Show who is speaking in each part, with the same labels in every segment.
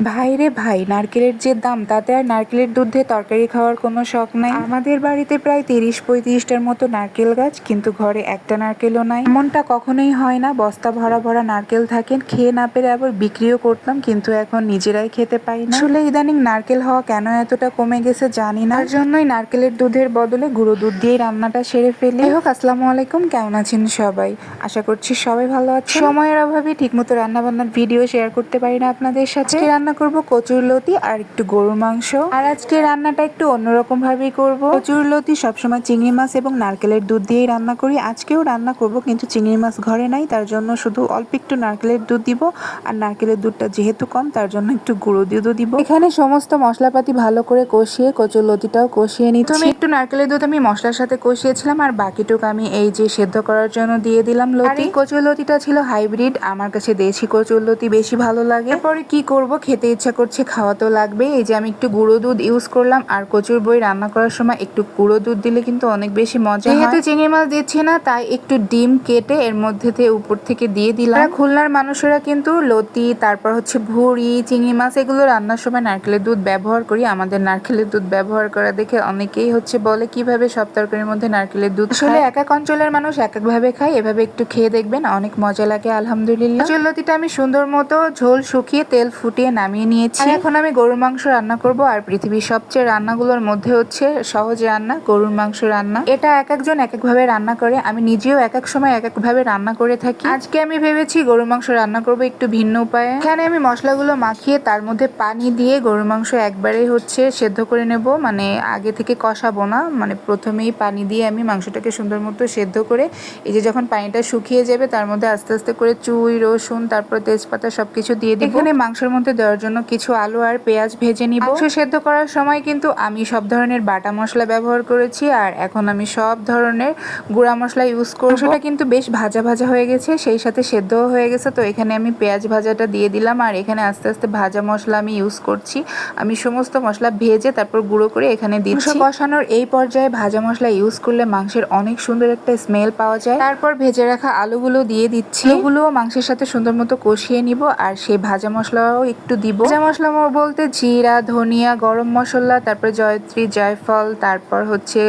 Speaker 1: ভাই রে ভাই, নারকেলের যে দাম, তাতে আর নারকেলের দুধে তরকারি খাওয়ার কোনো শখ নাই। আমাদের বাড়িতে প্রায় তিরিশ পঁয়ত্রিশটার মতো নারকেল গাছ, কিন্তু ঘরে একটা নারকেলও নাই। এমনটা কখনোই হয় না, বস্তা ভরা ভরা নারকেল থাকেন, খেয়ে না পেরে আবার বিক্রিও করতাম, কিন্তু এখন নিজেরাই খেতে পাই না। আসলে ইদানিং নারকেল হওয়া কেন এতটা কমে গেছে জানি না। তার জন্যই নারকেলের দুধের বদলে গুঁড়ো দুধ দিয়ে রান্নাটা সেরে ফেলি। হোক, আসসালামু আলাইকুম, কেমন আছেন সবাই? আশা করছি সবাই ভালো আছে সময়ের অভাবে ঠিকমতো রান্নাবান্নার ভিডিও শেয়ার করতে পারি না আপনাদের সাথে। রান্না করব কচুর লতি আর একটু গরুর মাংস। আর আজকে রান্নাটা একটু অন্যরকম ভাবেই করব। কচুর লতি সবসময় চিংড়ি মাছ এবং নারকেলের দুধ দিয়েই রান্না করি। আজকেও রান্না করব, কিন্তু চিংড়ি মাছ ঘরে নাই, তার জন্য শুধু অল্প একটু নারকেলের দুধ দিব। আর নারকেলের দুধটা যেহেতু কম, তার জন্য একটু গুঁড়ো দুধও দিব। এখানে সমস্ত মশলাপাতি ভালো করে কষিয়ে কচুর লতিটাও কষিয়ে নিচ্ছি। আমি একটু নারকেলের দুধ আমি মশলার সাথে কষিয়েছিলাম, আর বাকিটুকু আমি এই যে সেদ্ধ করার জন্য দিয়ে দিলাম লতি। কচুর লতিটা ছিল হাইব্রিড, আমার কাছে দেশি কচুর লতি বেশি ভালো লাগে। পরে কি করব খেতে ইচ্ছা করছে খাওয়া তো লাগবে এই যে আমি একটু গুঁড়ো দুধ ইউজ করলাম আর কচুর বই রান্না করার সময় একটু গুঁড়ো দুধ দিলে কিন্তু অনেক বেশি মজা যেহেতু চিংড়ি মাছ দিচ্ছে না তাই একটু ডিম কেটে এর মধ্যে থেকে উপর থেকে দিয়ে দিলাম। খুলনার মানুষেরা কিন্তু লতি তারপর হচ্ছে ভুড়ি চিংড়ি মাছ এগুলো রান্নার সময় নারকেলের দুধ ব্যবহার করি। আমাদের নারকেলের দুধ ব্যবহার করা দেখে অনেকেই হচ্ছে বলে কীভাবে সব তরকারির মধ্যে নারকেলের দুধ আসলে এক এক অঞ্চলের মানুষ এক একভাবে খায় এভাবে একটু খেয়ে দেখবেন অনেক মজা লাগে আলহামদুলিল্লাহ। চুল্লতিটা আমি সুন্দর মতো ঝোল শুকিয়ে তেল ফুটিয়ে নামিয়ে নিয়েছি। এখন আমি গরুর মাংস রান্না করব আর পৃথিবীর সবচেয়ে রান্নাগুলোর মধ্যে হচ্ছে সহজ রান্না গরুর মাংস রান্না। এটা এক একজন এক একভাবে রান্না করে আমি নিজেও এক এক সময় এক একভাবে রান্না করে থাকি। আজকে আমি ভেবেছি গরুর মাংস রান্না করব একটু ভিন্ন উপায়ে। এখানে আমি মশলাগুলো মাখিয়ে তার মধ্যে পানি দিয়ে গরুর মাংস একবারে হচ্ছে সেদ্ধ করে নেব। মানে আগে থেকে কষাবো না মানে প্রথমেই পানি দিয়ে আমি মাংসটাকে সুন্দর মতো সেদ্ধ করে এই যে যখন পানিটা শুকিয়ে যাবে তার মধ্যে আস্তে আস্তে করে চুই রসুন তারপর তেজপাতা সবকিছু দিয়ে দিই এখানে মাংসের মধ্যে দেওয়ার জন্য কিছু আলু আর পেঁয়াজ ভেজে নিব। মাংস সেদ্ধ করার সময় কিন্তু আমি সব ধরনের বাটা মশলা ব্যবহার করেছি আর এখন আমি সব ধরনের গুঁড়া মশলা ইউজ করব। সেটা কিন্তু বেশ ভাজা ভাজা হয়ে গেছে সেই সাথে সেদ্ধও হয়ে গেছে। তো এখানে আমি পেঁয়াজ ভাজাটা দিয়ে দিলাম আর এখানে আস্তে আস্তে ভাজা মশলা আমি ইউজ করছি। আমি সমস্ত মশলা ভেজে তারপর গুঁড়ো করে এখানে দিচ্ছি। কষানোর এই পর্যায়ে ভাজা মশলা ইউজ করলে মাংসের অনেক সুন্দর একটা স্মেল পাওয়া যায়। তারপর ভেজে রাখা আলুগুলো দিয়ে দিচ্ছি। এগুলো মাংসের সাথে সুন্দর মতো কষিয়ে নিব আর সেই ভাজা মশলাও একটু দিব। ভাজা মশলা বলতে জিরা ধনিয়া গরম মশলা তারপর জয়ত্রী জয়ফল তারপর হচ্ছে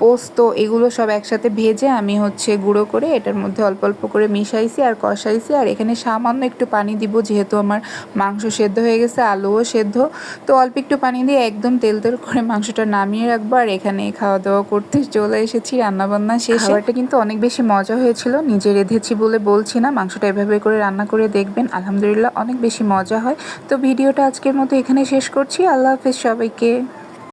Speaker 1: পোস্ত এগুলো সব একসাথে ভেজে আমি হচ্ছে গুঁড়ো করে এটার মধ্যে অল্প অল্প করে মিশাইছি আর কষাইছি। আর এখানে সামান্য একটু পানি দিব যেহেতু আমার মাংস সেদ্ধ হয়ে গেছে আলুও সেদ্ধ। তো অল্প একটু পানি দিয়ে একদম তেল তেল করে মাংসটা নামিয়ে রাখব। আর এখানে খাওয়া দাওয়া করতে চলে এসেছি রান্নাবান্না শেষ। খাবারটা কিন্তু অনেক বেশি মজা হয়েছিল নিজে রেঁধেছি বলে বলছি না। মাংসটা এভাবে করে রান্না করে দেখবেন আলহামদুলিল্লাহ অনেক বেশি মজা হয়। তো ভিডিওটা আজকের মতো এখানে শেষ করছি। আল্লাহ হাফেজ সবাইকে।